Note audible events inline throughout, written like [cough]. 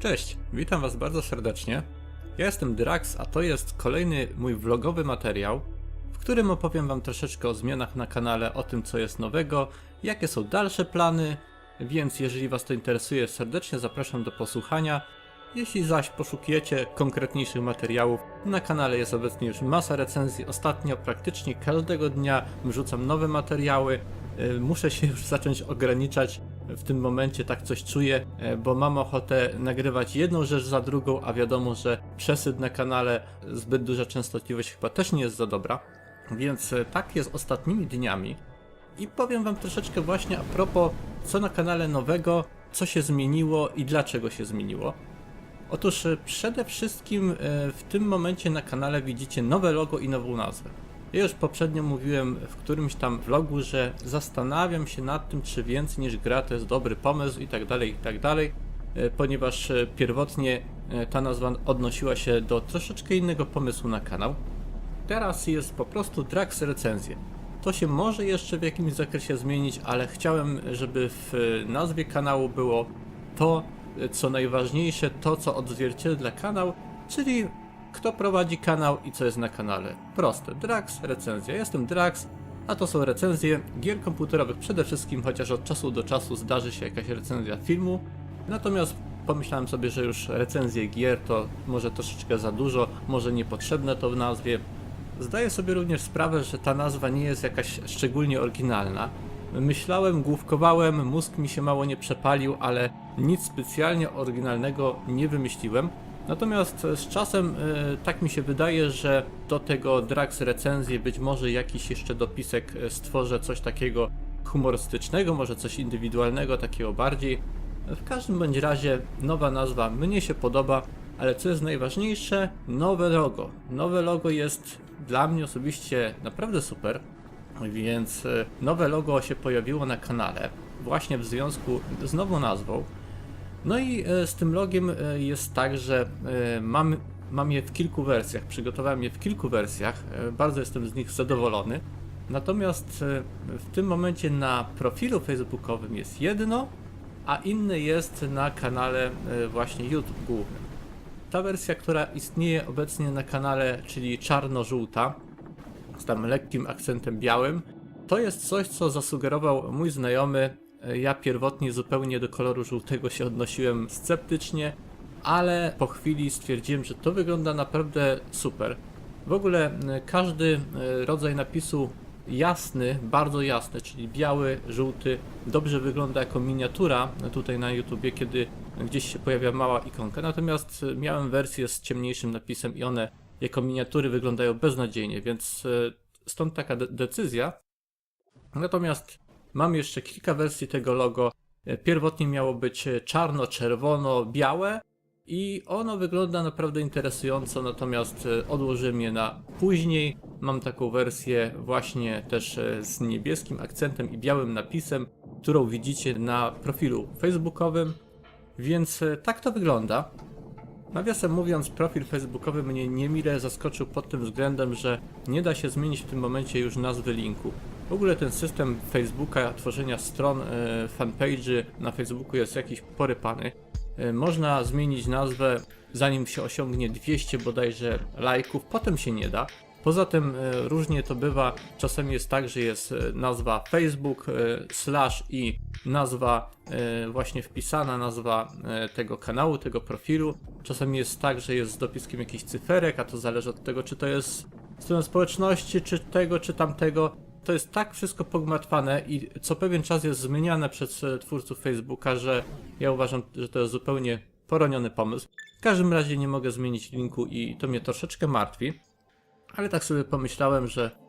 Cześć, witam Was bardzo serdecznie. Ja jestem Drax, a to jest kolejny mój vlogowy materiał, w którym opowiem Wam troszeczkę o zmianach na kanale, o tym co jest nowego, jakie są dalsze plany, więc jeżeli Was to interesuje, serdecznie zapraszam do posłuchania. Jeśli zaś poszukiecie konkretniejszych materiałów, na kanale jest obecnie już masa recenzji. Ostatnio praktycznie każdego dnia wrzucam nowe materiały. Y, Muszę się już zacząć ograniczać w tym momencie, tak coś czuję, y, bo mam ochotę nagrywać jedną rzecz za drugą, a wiadomo, że przesyt na kanale, zbyt duża częstotliwość chyba też nie jest za dobra. Więc y, tak jest ostatnimi dniami. I powiem Wam troszeczkę właśnie a propos, co na kanale nowego, co się zmieniło i dlaczego się zmieniło. Otóż e, przede wszystkim e, w tym momencie na kanale widzicie nowe logo i nową nazwę. Ja już poprzednio mówiłem w którymś tam vlogu, że zastanawiam się nad tym, czy więcej niż gra to jest dobry pomysł i tak dalej, i tak dalej, e, ponieważ e, pierwotnie e, ta nazwa odnosiła się do troszeczkę innego pomysłu na kanał. Teraz jest po prostu Drax Recenzje. To się może jeszcze w jakimś zakresie zmienić, ale chciałem, żeby w nazwie kanału było to, co najważniejsze, to co odzwierciedla kanał, czyli kto prowadzi kanał i co jest na kanale. Proste. Drax, recenzja. Jestem Drax, a to są recenzje gier komputerowych przede wszystkim, chociaż od czasu do czasu zdarzy się jakaś recenzja filmu. Natomiast pomyślałem sobie, że już recenzje gier to może troszeczkę za dużo, może niepotrzebne to w nazwie. Zdaję sobie również sprawę, że ta nazwa nie jest jakaś szczególnie oryginalna. Myślałem, główkowałem, mózg mi się mało nie przepalił, ale nic specjalnie oryginalnego nie wymyśliłem. Natomiast e, z czasem e, tak mi się wydaje, że do tego Drax recenzji być może jakiś jeszcze dopisek e, stworzę coś takiego humorystycznego, może coś indywidualnego, takiego bardziej. W każdym bądź razie nowa nazwa mnie się podoba, ale co jest najważniejsze, nowe logo. Nowe logo jest dla mnie osobiście naprawdę super, więc nowe logo się pojawiło na kanale właśnie w związku z nową nazwą. No i e, z tym logiem e, jest tak, że e, mam, mam je w kilku wersjach, przygotowałem je w kilku wersjach, bardzo jestem z nich zadowolony. Natomiast w tym momencie na profilu facebookowym jest jedno, a inne jest na kanale właśnie YouTube głównym. Ta wersja, która istnieje obecnie na kanale, czyli czarno-żółta, z tam lekkim akcentem białym, to jest coś, co zasugerował mój znajomy. E, Ja pierwotnie zupełnie do koloru żółtego się odnosiłem sceptycznie, ale po chwili stwierdziłem, że to wygląda naprawdę super. W ogóle e, każdy e, rodzaj napisu jasny, bardzo jasny, czyli biały, żółty, dobrze wygląda jako miniatura tutaj na YouTubie, kiedy gdzieś się pojawia mała ikonka. Natomiast miałem wersję z ciemniejszym napisem i one jako miniatury wyglądają beznadziejnie, więc stąd taka de- decyzja. Natomiast mam jeszcze kilka wersji tego logo. Pierwotnie miało być e, czarno-czerwono-białe i ono wygląda naprawdę interesująco, natomiast odłożyłem je na później. Mam taką wersję właśnie też z niebieskim akcentem i białym napisem, którą widzicie na profilu facebookowym. Więc tak to wygląda. Nawiasem mówiąc, profil facebookowy mnie niemile zaskoczył pod tym względem, że nie da się zmienić w tym momencie już nazwy linku. W ogóle ten system Facebooka, tworzenia stron, e, fanpage'y na Facebooku jest jakiś porypany. E, Można zmienić nazwę zanim się osiągnie 200 bodajże lajków, potem się nie da. Poza tym e, różnie to bywa. Czasem jest tak, że jest nazwa Facebook slash i nazwa właśnie wpisana, nazwa tego kanału, tego profilu. Czasem jest tak, że jest z dopiskiem jakichś cyferek, a to zależy od tego, czy to jest strona społeczności, czy tego, czy tamtego. To jest tak wszystko pogmatwane i co pewien czas jest zmieniane przez e, twórców Facebooka, że ja uważam, że to jest zupełnie poroniony pomysł. W każdym razie nie mogę zmienić linku i to mnie troszeczkę martwi. Ale tak sobie pomyślałem, że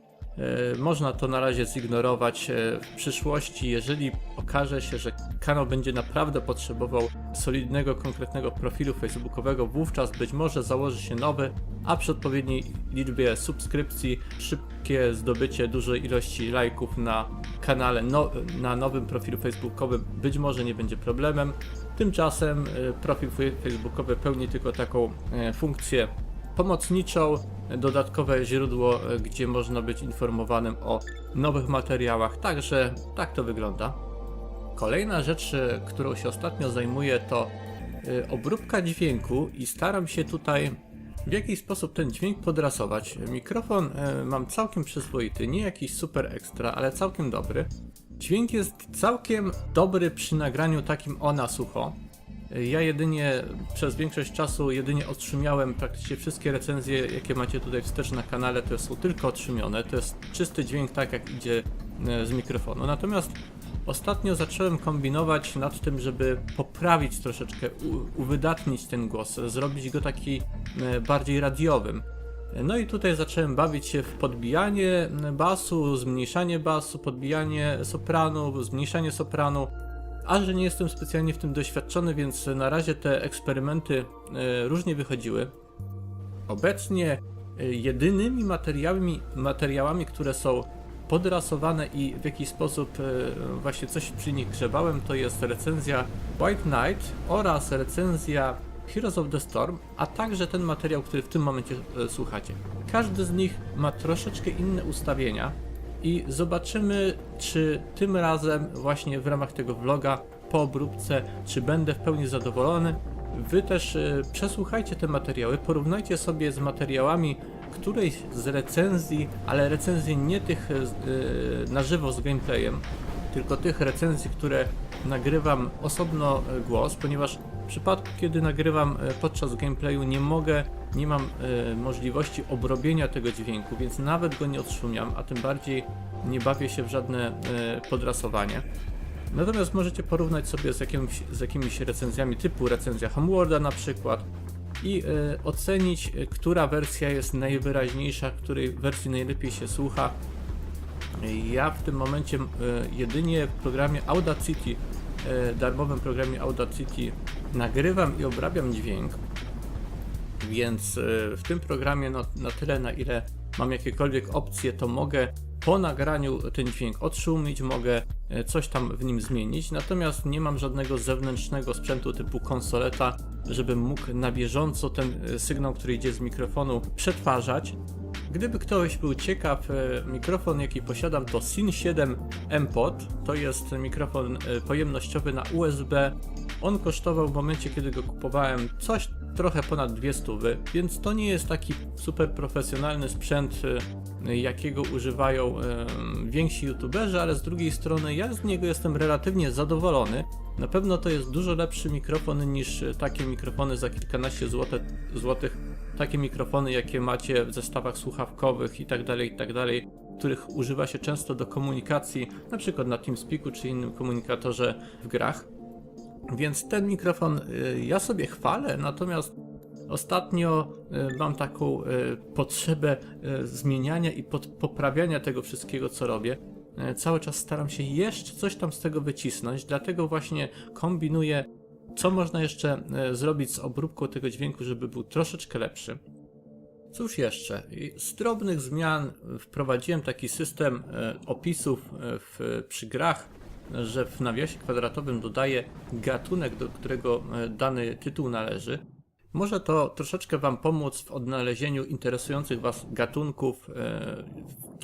można to na razie zignorować e, w przyszłości, jeżeli okaże się, że kanał będzie naprawdę potrzebował solidnego, konkretnego profilu facebookowego, wówczas być może założy się nowy, a przy odpowiedniej liczbie subskrypcji, szybkie zdobycie dużej ilości lajków na kanale, no, na nowym profilu facebookowym być może nie będzie problemem. Tymczasem e, profil facebookowy pełni tylko taką e, funkcję pomocniczą, dodatkowe źródło, e, gdzie można być informowanym o nowych materiałach. Także tak to wygląda. Kolejna rzecz, e, którą się ostatnio zajmuję, to y, obróbka dźwięku i staram się tutaj w jakiś sposób ten dźwięk podrasować. Mikrofon mam całkiem przyzwoity, nie jakiś super ekstra, ale całkiem dobry. Dźwięk jest całkiem dobry przy nagraniu takim o na sucho. Ja jedynie przez większość czasu jedynie odszumiałem praktycznie wszystkie recenzje, jakie macie tutaj wstecz na kanale, to są tylko odszumione. To jest czysty dźwięk tak jak idzie y, z mikrofonu. Natomiast Ostatnio zacząłem kombinować nad tym, żeby poprawić troszeczkę, uwydatnić ten głos, zrobić go taki e, bardziej radiowym. No i tutaj zacząłem bawić się w podbijanie basu, zmniejszanie basu, podbijanie sopranu, zmniejszanie sopranu. A że nie jestem specjalnie w tym doświadczony, więc na razie te eksperymenty e, różnie wychodziły. Obecnie e, jedynymi materiałami, materiałami, które są podrasowane i w jakiś sposób e, właśnie coś przy nich grzebałem, to jest recenzja White Knight oraz recenzja Heroes of the Storm, a także ten materiał, który w tym momencie słuchacie. Każdy z nich ma troszeczkę inne ustawienia i zobaczymy, czy tym razem właśnie w ramach tego vloga po obróbce, czy będę w pełni zadowolony. Wy też e, przesłuchajcie te materiały, porównajcie sobie z materiałami którejś z recenzji, ale recenzji nie tych e, e, na żywo z gameplayem, tylko tych recenzji, które nagrywam osobno głos, ponieważ w przypadku, kiedy nagrywam e, podczas gameplayu, nie mogę, nie mam e, możliwości obrobienia tego dźwięku, więc nawet go nie odszumiam, a tym bardziej nie bawię się w żadne e, podrasowanie. Natomiast możecie porównać sobie z, z jakimiś recenzjami typu recenzja Homeworlda na przykład i e, ocenić, która wersja jest najwyraźniejsza, której wersji najlepiej się słucha. Ja w tym momencie e, jedynie w programie Audacity, darmowym programie Audacity nagrywam i obrabiam dźwięk, więc e, w tym programie no, na tyle na ile mam jakiekolwiek opcje, to mogę po nagraniu ten dźwięk odszumić, mogę e, coś tam w nim zmienić, natomiast nie mam żadnego zewnętrznego sprzętu typu konsoleta, żebym mógł na bieżąco ten e, sygnał, który idzie z mikrofonu przetwarzać. Gdyby ktoś był ciekaw, e, mikrofon jaki posiadam to Sin 7 M-Pod, to jest mikrofon e, pojemnościowy na USB. On kosztował w momencie, kiedy go kupowałem coś trochę ponad 200, więc to nie jest taki super profesjonalny sprzęt, e, jakiego używają więksi youtuberzy, ale z drugiej strony ja z niego jestem relatywnie zadowolony. Na pewno to jest dużo lepszy mikrofon niż takie mikrofony za kilkanaście złotych, takie mikrofony jakie macie w zestawach słuchawkowych i tak dalej, i tak których używa się często do komunikacji, na przykład na TeamSpeaku czy innym komunikatorze w grach. Więc ten mikrofon y, ja sobie chwalę, natomiast ostatnio y, mam taką y, potrzebę zmieniania i poprawiania tego wszystkiego, co robię. Cały czas staram się jeszcze coś tam z tego wycisnąć, dlatego właśnie kombinuję, co można jeszcze y, zrobić z obróbką tego dźwięku, żeby był troszeczkę lepszy. Cóż jeszcze? Z drobnych zmian wprowadziłem taki system e, opisów e, w, przy grach, że w nawiasie kwadratowym dodaję gatunek, do którego e, dany tytuł należy. Może to troszeczkę Wam pomóc w odnalezieniu interesujących Was gatunków, e,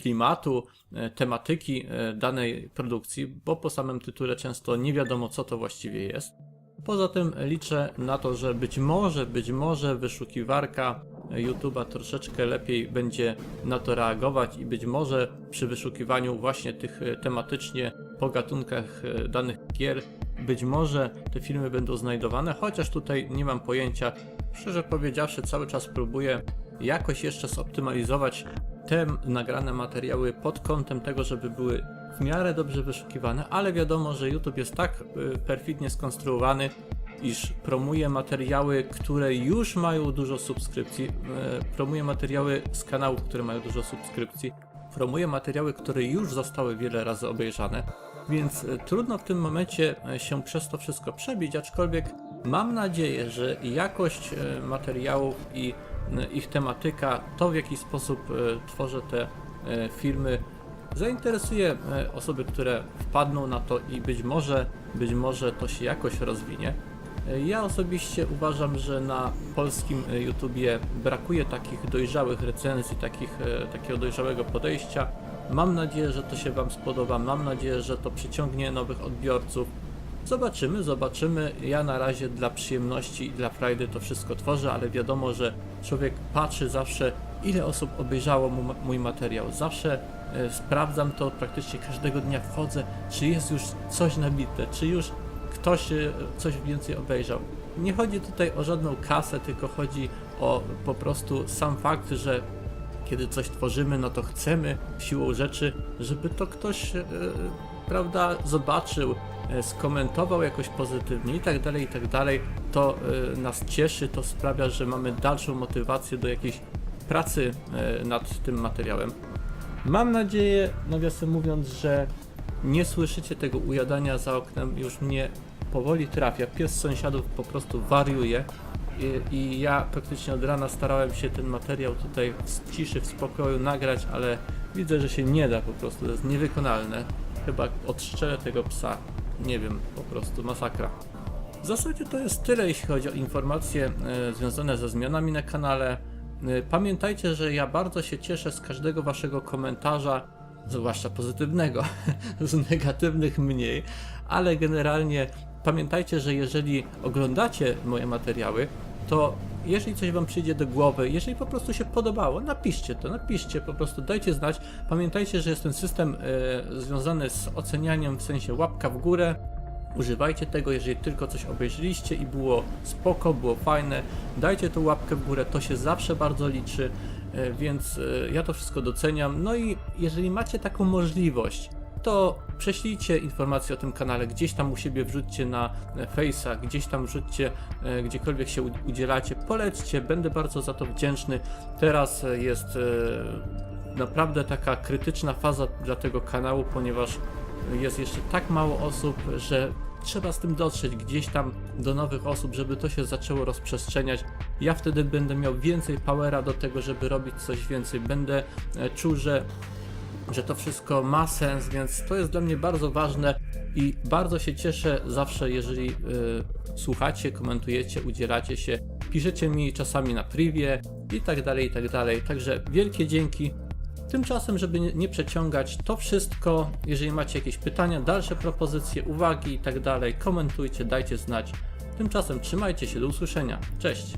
klimatu, e, tematyki e, danej produkcji, bo po samym tytule często nie wiadomo, co to właściwie jest. Poza tym liczę na to, że być może, być może wyszukiwarka YouTube'a troszeczkę lepiej będzie na to reagować i być może przy wyszukiwaniu właśnie tych e, tematycznie po gatunkach e, danych gier, być może te filmy będą znajdowane, chociaż tutaj nie mam pojęcia. Szczerze powiedziawszy, cały czas próbuję jakoś jeszcze zoptymalizować te nagrane materiały pod kątem tego, żeby były w miarę dobrze wyszukiwane, ale wiadomo, że YouTube jest tak y, perfidnie skonstruowany, iż promuje materiały, które już mają dużo subskrypcji, y, promuje materiały z kanałów, które mają dużo subskrypcji, promuje materiały, które już zostały wiele razy obejrzane, więc y, trudno w tym momencie się przez to wszystko przebić, aczkolwiek mam nadzieję, że jakość materiałów i ich tematyka, to w jaki sposób tworzę te filmy, zainteresuje e, osoby, które wpadną na to i być może, być może to się jakoś rozwinie. E, Ja osobiście uważam, że na polskim e, YouTubie brakuje takich dojrzałych recenzji, takich, takiego dojrzałego podejścia. Mam nadzieję, że to się Wam spodoba, mam nadzieję, że to przyciągnie nowych odbiorców. Zobaczymy, zobaczymy. Ja na razie dla przyjemności i dla frajdy to wszystko tworzę, ale wiadomo, że człowiek patrzy zawsze, ile osób obejrzało mój materiał. Zawsze sprawdzam to praktycznie każdego dnia wchodzę, czy jest już coś nabite, czy już ktoś e, coś więcej obejrzał. Nie chodzi tutaj o żadną kasę, tylko chodzi o po prostu sam fakt, że kiedy coś tworzymy, no to chcemy siłą rzeczy, żeby to ktoś, e, prawda, zobaczył, e, skomentował jakoś pozytywnie i tak dalej, i tak dalej. To e, nas cieszy, to sprawia, że mamy dalszą motywację do jakiejś pracy e, nad tym materiałem. Mam nadzieję, nawiasem mówiąc, że nie słyszycie tego ujadania za oknem, już mnie powoli trafia. Pies sąsiadów po prostu wariuje. I, I ja praktycznie od rana starałem się ten materiał tutaj w ciszy, w spokoju nagrać, ale widzę, że się nie da po prostu, to jest niewykonalne. Chyba odszczelę tego psa, nie wiem, po prostu masakra. W zasadzie to jest tyle, jeśli chodzi o informacje e, związane ze zmianami na kanale. E, Pamiętajcie, że ja bardzo się cieszę z każdego waszego komentarza, zwłaszcza pozytywnego, [laughs] z negatywnych mniej, ale generalnie pamiętajcie, że jeżeli oglądacie moje materiały, to jeżeli coś wam przyjdzie do głowy, jeżeli po prostu się podobało, napiszcie to, napiszcie, po prostu dajcie znać. Pamiętajcie, że jest ten system e, związany z ocenianiem, w sensie łapka w górę, Używajcie tego, jeżeli tylko coś obejrzeliście i było spoko, było fajne, dajcie tą łapkę w górę, to się zawsze bardzo liczy, e, więc e, ja to wszystko doceniam. No i jeżeli macie taką możliwość, to prześlijcie informacje o tym kanale, gdzieś tam u siebie wrzućcie na Face'a, gdzieś tam wrzućcie, e, gdziekolwiek się udzielacie, polećcie, będę bardzo za to wdzięczny. Teraz jest naprawdę taka krytyczna faza dla tego kanału, ponieważ jest jeszcze tak mało osób, że trzeba z tym dotrzeć gdzieś tam do nowych osób, żeby to się zaczęło rozprzestrzeniać. Ja wtedy będę miał więcej powera do tego, żeby robić coś więcej. Będę e, czuł, że że to wszystko ma sens, więc to jest dla mnie bardzo ważne i bardzo się cieszę zawsze, jeżeli y, słuchacie, komentujecie, udzielacie się, piszecie mi czasami na privie i tak dalej, i tak dalej. Także wielkie dzięki. Tymczasem, żeby nie, przeciągać, to wszystko. Jeżeli macie jakieś pytania, dalsze propozycje, uwagi i tak dalej, komentujcie, dajcie znać. Tymczasem trzymajcie się, do usłyszenia. Cześć!